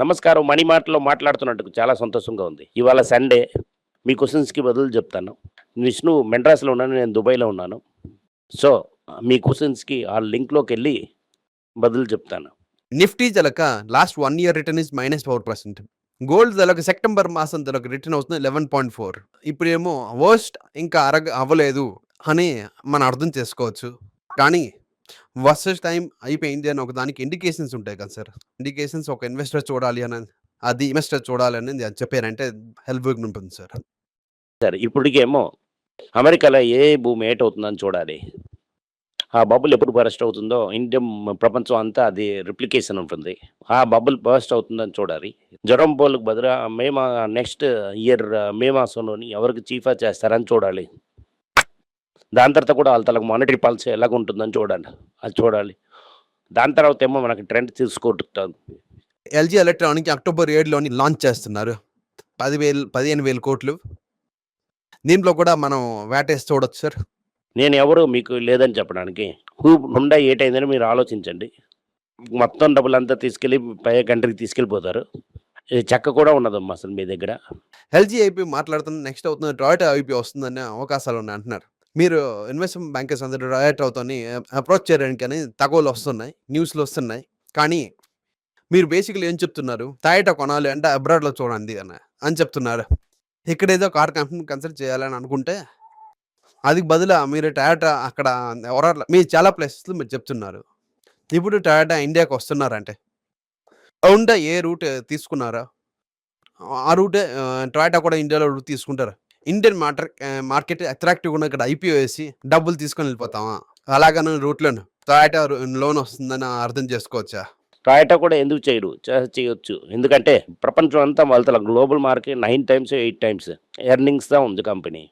నమస్కారం మణి మాటలో మాట్లాడుతున్నట్టుకు చాలా సంతోషంగా ఉంది. ఇవాళ సండే మీ క్వశ్చన్స్కి బదులు చెప్తాను. విష్ణు మెడ్రాస్లో ఉన్నాను నేను దుబాయ్లో ఉన్నాను. సో మీ క్వశ్చన్స్కి ఆ లింక్లోకి వెళ్ళి బదులు చెప్తాను. Nifty జలక last one year return is minus four percent. Gold జలక September మాసం జలక రిటర్న్ అవుతుంది లెవెన్ పాయింట్ ఫోర్. ఇప్పుడేమో వర్స్ట్ ఇంకా అరగ అవ్వలేదు అని మనం అర్థం చేసుకోవచ్చు. కానీ వర్సెస్ టైం అయిపోయింది అని ఒక దానికి ఇండికేషన్స్ ఉంటాయి కదా సార్. ఇండికేషన్స్ ఒక ఇన్వెస్టర్ చూడాలి అని అది ఇన్వెస్టర్ చూడాలి అని చెప్పారంటే హెల్ప్ ఉంటుంది సార్. సరే ఇప్పటికేమో అమెరికాలో ఏ భూమి ఏట్ అవుతుందని చూడాలి. ఆ బబుల్ ఎప్పుడు బరస్ట్ అవుతుందో ఇండియా ప్రపంచం అంతా అది రిప్లికేషన్ ఉంటుంది. ఆ బబుల్ బర్స్ట్ అవుతుందని చూడాలి. జ్వరం పోలకు బదులు మే మా నెక్స్ట్ ఇయర్ మే మాసంలోని ఎవరికి చీఫా చేస్తారని చూడాలి. దాని తర్వాత కూడా వాళ్ళ తలకు మానిటరీ పాలసీ ఎలాగ ఉంటుందని చూడాలి అది చూడాలి. దాని తర్వాత ఏమో మనకి ట్రెండ్ తీసుకుంటుంది ఎల్జీ ఎలక్ట్రానిక్ అక్టోబర్ ఏడులోని లాంచ్ చేస్తున్నారు. పదివేలు పదిహేను వేల కోట్లు. దీంట్లో కూడా మనం వేటేసి చూడొచ్చు సార్. నేను ఎవరు మీకు లేదని చెప్పడానికి హూ హుండా ఏటైందని మీరు ఆలోచించండి. మొత్తం డబ్బులు అంతా తీసుకెళ్ళి పై కంట్రీకి తీసుకెళ్ళిపోతారు. ఇది చెక్క కూడా ఉన్నదమ్మా అసలు మీ దగ్గర. ఎల్జీ ఐపీ మాట్లాడుతున్న నెక్స్ట్ అవుతుంది టొయోటా ఐపీ వస్తుందనే అవకాశాలు ఉన్నాయి అంటున్నారు. మీరు ఇన్వెస్ట్మెంట్ బ్యాంకర్స్ అందరూ టొయోటా అవుతాని అప్రోచ్ చేయడానికి అని తగవలు వస్తున్నాయి న్యూస్లు వస్తున్నాయి. కానీ మీరు బేసిక్లీ ఏం చెప్తున్నారు? టొయోటా కొనాలి అంటే అబ్రాడ్లో చూడండి అని అని చెప్తున్నారు. ఇక్కడ ఏదో కార్ కంపెనీ కన్సల్ట్ చేయాలని అనుకుంటే అది బదులు మీరు టయాటా అక్కడ ఎవరో మీరు చాలా ప్లేసెస్లో మీరు చెప్తున్నారు. ఇప్పుడు టయాటా ఇండియాకి వస్తున్నారంటే ఉంటే ఏ రూట్ తీసుకున్నారా? ఆ రూటే టయాటా కూడా ఇండియాలో రూట్ తీసుకుంటారు? ఇండియన్ మార్కెట్ మార్కెట్ అట్రాక్టివ్ ఉన్న ఇక్కడ ఐపీఓ వేసి డబ్బులు తీసుకొని వెళ్ళిపోతామా? అలాగే రూట్లోను టొయాటా లోన్ వస్తుందని అర్థం చేసుకోవచ్చా? టొయాటా కూడా ఎందుకు చేయడు? చే- చేయొచ్చు. ఎందుకంటే ప్రపంచం అంతా వాళ్ళ global market nine times eight times ఎర్నింగ్స్తో ఉంది కంపెనీ.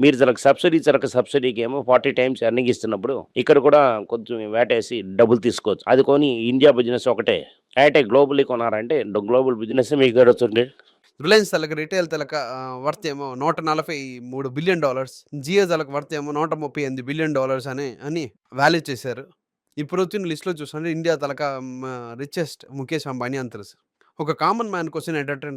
మీరు తనకు సబ్సిడీ జరక సబ్సిడీకి ఏమో ఫార్టీ టైమ్స్ ఎర్నింగ్ ఇస్తున్నప్పుడు ఇక్కడ కూడా కొంచెం వేటేసి డబ్బులు తీసుకోవచ్చు. అది కొని ఇండియా బిజినెస్ ఒకటే. అయితే గ్లోబల్లీ కొనారంటే గ్లోబల్ బిజినెస్ మీకు గడుస్తుంది రిలయన్స్ తలక రిటైల్ తలక వర్త్ ఏమో నూట నలభై మూడు బిలియన్ డాలర్స్. జియో తలక వర్త్ ఏమో నూట ముప్పై ఎనిమిది బిలియన్ డాలర్స్ అని అని వాల్యూ చేశారు. ఇప్పుడు వచ్చిన లిస్ట్లో చూసుకుంటే ఇండియా తలక రిచెస్ట్ ముఖేష్ అంబానీ అని తెలుసు ఒక కామన్ మ్యాన్ క్వశ్చన్ ఏంటంటే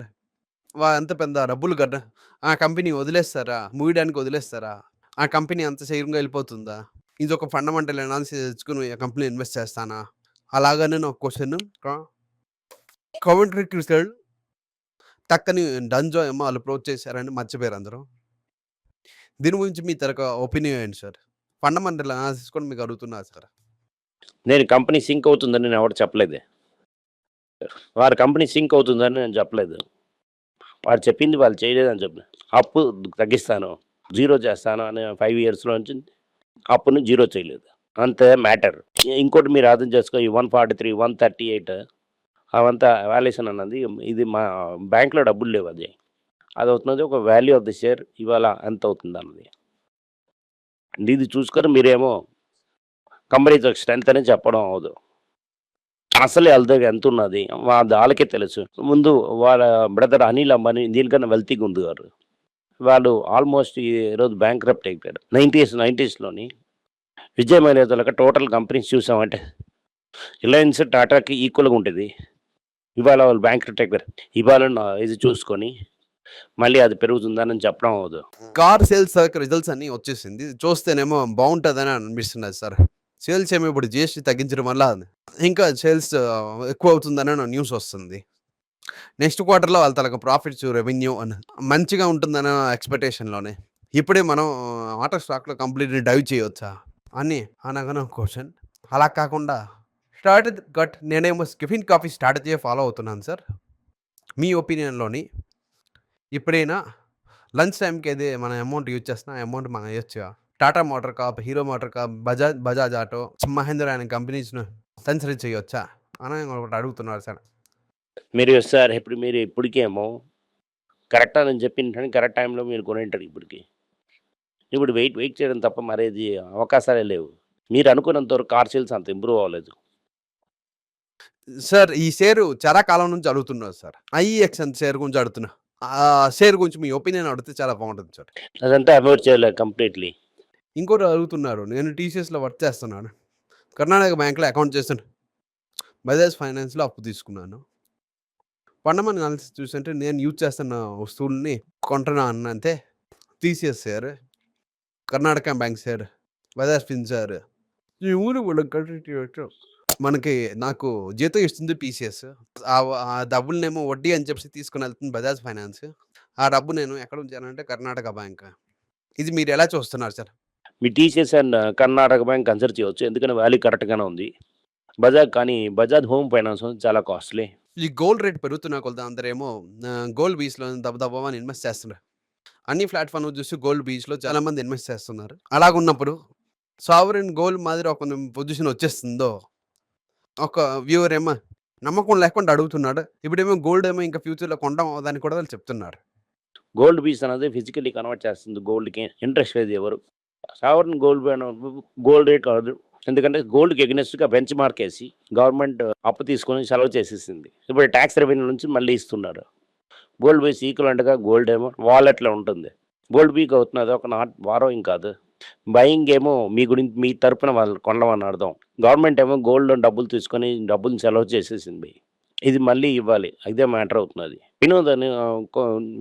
వా ఎంత పెద్ద డబ్బులు కదా ఆ కంపెనీ వదిలేస్తారా? మూయడానికి వదిలేస్తారా? ఆ కంపెనీ అంత శీఘ్రంగా వెళ్ళిపోతుందా? ఇది ఒక ఫండమెంటల్ అనాలిసిస్ తెచ్చుకుని ఆ కంపెనీ ఇన్వెస్ట్ చేస్తానా? అలాగనే ఒక క్వశ్చన్ కమెంటరీ రిజల్ట్ టక్కని డంజో ఏమో వాళ్ళు అప్రోచ్ చేశారని మర్చిపోయారు అందరూ. దీని గురించి మీ తరక ఒపీనియన్ ఏంటి సార్? ఫండమెంటల్ అనాలిసిస్ కూడా మీకు అడుగుతున్నా సార్. నేను కంపెనీ సింక్ అవుతుందని నేను ఎవరు చెప్పలేదు. వారి కంపెనీ సింక్ అవుతుందని నేను చెప్పలేదు. వారు చెప్పింది వాళ్ళు చేయలేదని చెప్పిన అప్పు తగ్గిస్తాను జీరో చేస్తాను అని ఫైవ్ ఇయర్స్లో నుంచి అప్పును జీరో చేయలేదు. అంతే మ్యాటర్. ఇంకోటి మీరు అర్థం చేసుకో ఈ one forty three one thirty eight అవంతా వాల్యుయేషన్ అన్నది ఇది మా బ్యాంక్లో డబ్బులు లేవు అది అది అవుతున్నది ఒక వాల్యూ ఆఫ్ ది షేర్ ఇవాళ ఎంత అవుతుంది అన్నది ఇది చూసుకొని మీరేమో కంపెనీ స్ట్రెంత్ అని చెప్పడం అవదు అసలే వాళ్ళ దగ్గర ఎంత ఉన్నది? వా- వాళ్ళకే తెలుసు. ముందు వాళ్ళ బ్రదర్ అనిల్ అంబానీ దీనికన్నా వెల్తీగా ఉంది గారు. వాళ్ళు ఆల్మోస్ట్ ఈరోజు బ్యాంక్ క్రప్ట్ అయిపోయారు. నైంటీస్ నైంటీస్లోని విజయ్ మల్యతలకు టోటల్ కంపెనీస్ చూసామంటే రిలయన్స్ టాటాకి ఈక్వల్గా ఉంటుంది ఇవాళ వాళ్ళు బ్యాంక్ క్రప్ట్ ఇవాళ ఇది చూసుకొని మళ్ళీ అది పెరుగుతుందని చెప్పడం అవదు కార్ సేల్స్ రిజల్ట్స్ అన్ని వచ్చేసింది. చూస్తేనేమో బాగుంటుందని అనిపిస్తున్నది సార్. సేల్స్ ఏమో ఇప్పుడు జిఎస్టీ తగ్గించడం వల్ల ఇంకా సేల్స్ ఎక్కువ అవుతుందని న్యూస్ వస్తుంది. నెక్స్ట్ క్వార్టర్లో వాళ్ళ తలకు ప్రాఫిట్స్ రెవెన్యూ అని మంచిగా ఉంటుందనే ఎక్స్పెక్టేషన్లోనే ఇప్పుడే మనం ఆటో స్టాక్లో కంప్లీట్లీ డైవ్ చేయవచ్చా అని అనగానే క్వశ్చన్ అలా కాకుండా స్టార్ట్ గట్ నేనేమో స్కిఫిన్ కాఫీ స్ట్రాటజీ ఫాలో అవుతున్నాను సార్. మీ ఒపీనియన్లోని ఇప్పుడైనా లంచ్ టైంకి అయితే మన అమౌంట్ యూజ్ చేస్తున్నా అమౌంట్ మనం వేయచ్చు Tata motor corp Hero motor corp Bajaj Bajaj auto Mahindra అనే కంపెనీస్ను కన్సిడర్ చేయొచ్చా? అని ఒకటి అడుగుతున్నారు సార్. మీరు సార్ ఇప్పుడు మీరు ఇప్పటికేమో కరెక్టా అని చెప్పిన కరెక్ట్ టైంలో మీరు కొనేంటారు ఇప్పటికి. ఇప్పుడు వెయిట్ వెయిట్ చేయడం తప్ప మరేది అవకాశాలే లేవు. మీరు అనుకున్నంత వరకు కార్ సేల్స్ అంత ఇంప్రూవ్ అవ్వలేదు. సార్ ఈ షేరు చాలా కాలం నుంచి అడుగుతున్నారు సార్. ఐఎక్స్ అని షేర్ గురించి అడుగుతున్నా. ఆ షేర్ గురించి మీ ఒపీనియన్ అడిగితే చాలా బాగుంటుంది సార్. అదంతా అవాయిడ్ చేయలేదు కంప్లీట్లీ. ఇంకోటి అడుగుతున్నారు. నేను టీసీఎస్లో వర్క్ చేస్తున్నాను. కర్ణాటక బ్యాంక్లో అకౌంట్ చేస్తాను బజాజ్ ఫైనాన్స్లో అప్పు తీసుకున్నాను. ఫండమెంటల్ అనాలిసిస్ చూస్తుంటే నేను యూజ్ చేస్తున్న వస్తువుల్ని కొంటున్నా అన్న అంతే TCS sir Karnataka bank sir Bajaj fin sir ఈ ఊరు కంట్రీ మనకి నాకు జీతం ఇస్తుంది పీసీఎస్ ఆ డబ్బులనేమో వడ్డీ అని చెప్పి తీసుకుని వెళ్తుంది బజాజ్ ఫైనాన్స్ ఆ డబ్బు నేను ఎక్కడ ఉంచానంటే కర్ణాటక బ్యాంక్. ఇది మీరు ఎలా చూస్తున్నారు sir? Me TCS and Karnataka bank consider చేయవచ్చు ఎందుకంటే వాల్యూ కరెక్ట్గానే ఉంది. బజాజ్ కానీ బజాజ్ హోమ్ ఫైనాన్స్ చాలా కాస్ట్లీ. ఈ గోల్డ్ రేట్ పెరుగుతున్న కొలత. అందరేమో గోల్డ్ బీచ్లో దెబ్బ దబ్బని ఇన్వెస్ట్ చేస్తున్నారు. అన్ని ప్లాట్ఫామ్ చూసి గోల్డ్ బీచ్లో చాలా మంది ఇన్వెస్ట్ చేస్తున్నారు. అలాగున్నప్పుడు సావరిన్ గోల్డ్ మాదిరి ఒక పొజిషన్ వచ్చేస్తుందో ఒక వ్యూవర్ ఏమో నమ్మకం లేకుండా అడుగుతున్నాడు. ఇప్పుడేమో గోల్డ్ ఏమో ఇంకా ఫ్యూచర్లో కొండం అవదని కూడా వాళ్ళు చెప్తున్నారు. గోల్డ్ పీస్ అనేది ఫిజికల్లీ కన్వర్ట్ చేస్తుంది గోల్డ్కి. ఇంట్రెస్ట్ లేదు ఎవరు. సావరణ గోల్డ్ గోల్డ్ రేట్ కాదు. ఎందుకంటే గోల్డ్కి ఎగ్నెస్ట్గా బెంచ్ మార్క్ వేసి గవర్నమెంట్ అప్పు తీసుకొని సెలవు చేసేసింది. ఇప్పుడు ట్యాక్స్ రెవెన్యూ నుంచి మళ్ళీ ఇస్తున్నారు. గోల్డ్ బీస్ ఈక్వల్ అంటగా గోల్డ్ ఏమో వాలెట్లో ఉంటుంది. గోల్డ్ వీక్ అవుతున్నది ఒక నాట్ వారోయింగ్ కాదు. బయింగ్ ఏమో మీ గురించి మీ తరపున వాళ్ళు కొనమని అర్థం. గవర్నమెంట్ ఏమో గోల్డ్ డబ్బులు తీసుకొని డబ్బులు సెలవు చేసేసింది. ఇది మళ్ళీ ఇవ్వాలి. అదే మ్యాటర్ అవుతున్నది. వినోద్ అని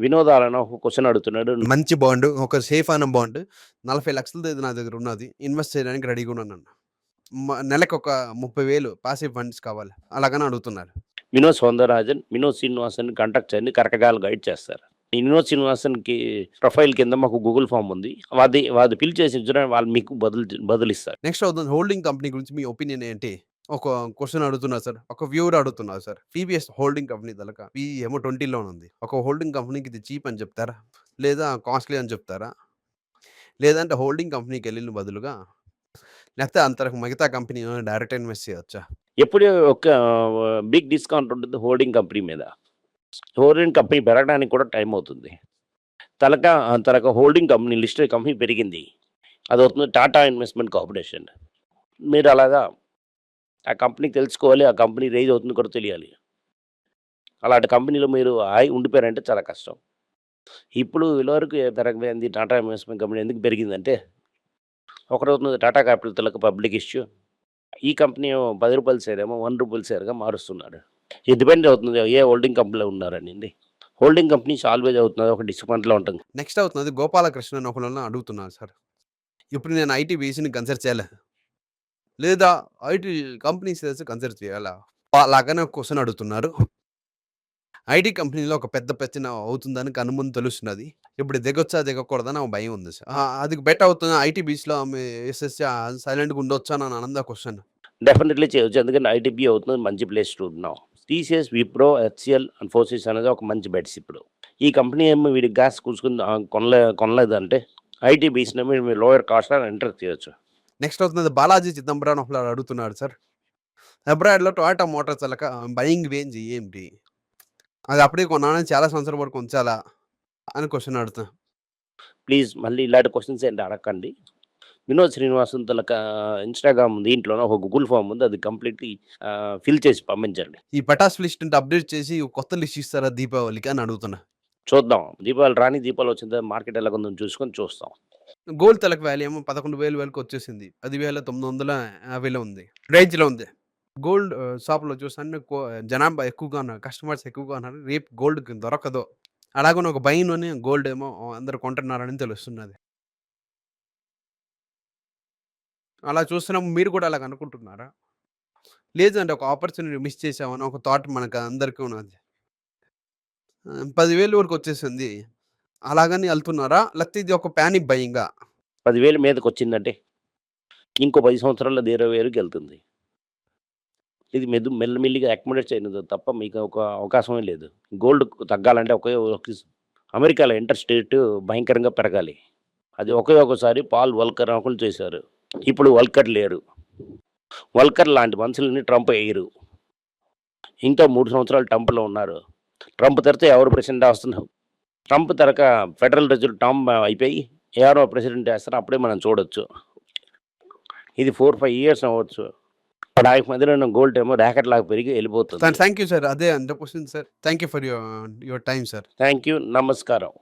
వినోదాలని ఒక క్వశ్చన్ అడుగుతున్నాడు. మంచి బాండ్ ఒక సేఫ్ అయిన బాండ్. నలభై లక్షలది నా దగ్గర ఉన్నది. ఇన్వెస్ట్ చేయడానికి రెడీగా ఉన్నాను అన్న. నెలకు ఒక ముప్పై వేలు పాసివ్ ఫండ్స్ కావాలి. అలాగని అడుగుతున్నారు. వినోద్ సౌందరరాజన్ వినోద్ శ్రీనివాసన్ కాంటాక్ట్ చేయండి. కరకగాలు గైడ్ చేస్తారు. వినోద్ శ్రీనివాసన్కి ప్రొఫైల్ కింద మాకు గూగుల్ ఫామ్ ఉంది. అది అది ఫిల్ చేసి వాళ్ళు మీకు బదులు బదులిస్తారు నెక్స్ట్ అవుతుంది హోల్డింగ్ కంపెనీ గురించి మీ ఒపీనియన్ ఏంటి? ఒక క్వశ్చన్ అడుగుతున్నారు సార్ ఒక వ్యూవర్ అడుగుతున్నారు సార్ పీవీఎస్ హోల్డింగ్ కంపెనీ తలక పీ ఏమో ట్వంటీలో ఉంది. ఒక హోల్డింగ్ కంపెనీకి ఇది చీప్ అని చెప్తారా? లేదా కాస్ట్లీ అని చెప్తారా? లేదంటే హోల్డింగ్ కంపెనీకి వెళ్ళిన బదులుగా లేకపోతే అంత మిగతా కంపెనీ డైరెక్ట్ ఇన్వెస్ట్ చేయొచ్చా? ఎప్పుడూ ఒక బిగ్ డిస్కౌంట్ ఉంటుంది హోల్డింగ్ కంపెనీ మీద. హోల్డింగ్ కంపెనీ పెరగడానికి కూడా టైం అవుతుంది. తలక తలక హోల్డింగ్ కంపెనీ లిస్టెడ్ కంపెనీ పెరిగింది. అది అవుతుంది టాటా ఇన్వెస్ట్మెంట్ కార్పొరేషన్ మీరు అలాగా ఆ కంపెనీ తెలుసుకోవాలి ఆ కంపెనీ రేజ్ అవుతుంది కూడా తెలియాలి. అలాంటి కంపెనీలో మీరు హాయి ఉండిపోయారంటే చాలా కష్టం. ఇప్పుడు ఇదివరకు పెరగలేదు టాటా ఇన్వెస్ట్మెంట్ కంపెనీ ఎందుకు పెరిగిందంటే ఒకరవుతుంది టాటా క్యాపిటల్ తలక పబ్లిక్ ఇష్యూ ఈ కంపెనీ పది రూపాయల సేరేమో వన్ రూపాయలు సేరుగా మారుస్తున్నాడు. ఇది డిపెండ్ అవుతుంది ఏ హోల్డింగ్ కంపెనీలో ఉన్నారని. హోల్డింగ్ కంపెనీస్ ఆల్వేజ్ అవుతున్నది ఒక డిస్కౌంట్లో ఉంటుంది. నెక్స్ట్ అవుతున్నది గోపాలకృష్ణ అని ఒకళ్ళని అడుగుతున్నాను సార్. ఇప్పుడు నేను ఐటీ బీసీని కన్సిడర్ చేయాలి? లేదా ఐటీ కంపెనీస్ కన్సిడర్ చేయాలా? అలాగనే క్వశ్చన్ అడుగుతున్నారు. ఐటీ కంపెనీలో ఒక పెద్ద పెచ్చిన అవుతుందని కనుముందు తెలుస్తున్నది. ఇప్పుడు దిగొచ్చా దిగకూడదని ఒక భయం ఉంది సార్. అది బెటర్ అవుతుంది? ఐటీ బీచ్లో ఆమె వేసేసి సైలెంట్గా ఉండొచ్చా అని ఆనంద క్వశ్చన్. డెఫినెట్లీ చేయొచ్చు. ఎందుకంటే ఐటీబీ అవుతుంది మంచి ప్లేస్ ఉన్నాం టీసీఎస్ విప్రో హెచ్సిఎల్ అండ్ ఫోర్సెస్ అనేది ఒక మంచి బెడ్స్ ఇప్పుడు. ఈ కంపెనీ ఏమో వీడి గ్యాస్ కూర్చుకుని కొనలే కొనలేదంటే ఐటీ బీస్ని మీరు లోయర్ కాస్ట్ అని ఎంటర్ చేయొచ్చు. నెక్స్ట్ అవుతున్నది బాలాజీ చిదంబరం అడుగుతున్నాడు సార్. అబ్రాడ్లో టొయాటా మోటార్స్ అలక బయింగ్ రేంజ్ ఏంటి? అది అప్పుడే కొన్నానని చాలా సంవత్సరాల వరకు ఉంచాలా? అని క్వశ్చన్ అడుగుతున్నా. ప్లీజ్ మళ్ళీ ఇలాంటి క్వశ్చన్స్ ఏంటి అడగండి వినోద్ శ్రీనివాసన్ తలక ఇన్స్టాగ్రామ్ దీంట్లోనే ఒక గూగుల్ ఫామ్ ఉంది అది కంప్లీట్లీ ఫిల్ చేసి పంపించండి. ఈ పటాస్ లిస్ట్ అప్డేట్ చేసి కొత్త లిస్ట్ ఇస్తారా దీపావళికి అని అడుగుతున్నా. చూద్దాం. దీపావళి రాని దీపావళి వచ్చిందా మార్కెట్ ఎలా ఉందో చూసుకొని చూస్తాం. గోల్డ్ తలక వాల్యూ ఏమో పదకొండు వేలు వేలకు వచ్చేసింది. పదివేల తొమ్మిది వందల యాభైలో ఉంది. రేంజ్లో ఉంది. గోల్డ్ షాప్లో చూసాను జనాభా ఎక్కువగా ఉన్నారు కస్టమర్స్ ఎక్కువగా ఉన్నారు. రేపు గోల్డ్ దొరకదు. అలాగనే ఒక భయంలోనే గోల్డ్ ఏమో అందరు కొంటున్నారని తెలుస్తున్నది. అలా చూస్తున్నాం మీరు కూడా అలాగ అనుకుంటున్నారా? లేదండి. ఒక ఆపర్చునిటీ మిస్ చేసామని ఒక థాట్ మనకు అందరికీ ఉన్నది. ఆ, పదివేలు వరకు వచ్చేసింది. అలాగని వెళ్తున్నారా? లేకపోతే ఇది ఒక ప్యానిక్ భయంగా పదివేల మీదకి వచ్చిందంటే ఇంకో పది సంవత్సరాల్లో అది ఇరవై వేలకు వెళ్తుంది. ఇది మెదు మెల్లమెల్లిగా అకామిడేట్ చేయలేదు తప్ప మీకు ఒక అవకాశమే లేదు. గోల్డ్ తగ్గాలంటే ఒకే ఒక అమెరికాలో ఇంట్రెస్ట్ రేటు భయంకరంగా పెరగాలి. అది ఒకే ఒకసారి పాల్ వల్కర్ ఒకరు చేశారు. ఇప్పుడు వల్కర్ లేరు. వల్కర్ లాంటి మనుషులని ట్రంప్ వేయరు ఇంకా మూడు సంవత్సరాలు ట్రంప్లో ఉన్నారు. ట్రంప్ తరతే ఎవరు ప్రెసిడెంట్ వస్తున్నారు ట్రంప్ తరక ఫెడరల్ రిజర్వ్ టర్మ్ అయిపోయి ఎవరో ప్రెసిడెంట్ వేస్తారో అప్పుడే మనం చూడొచ్చు. ఇది ఫోర్ ఫైవ్ ఇయర్స్ అవ్వచ్చు. ఆయన మధ్యలో గోల్డ్ ఏమో ర్యాకెట్ లాగా పెరిగి వెళ్ళిపోతుంది. Thank you sir. అదే hundred percent sir. Thank you for your your time sir. Thank you నమస్కారం.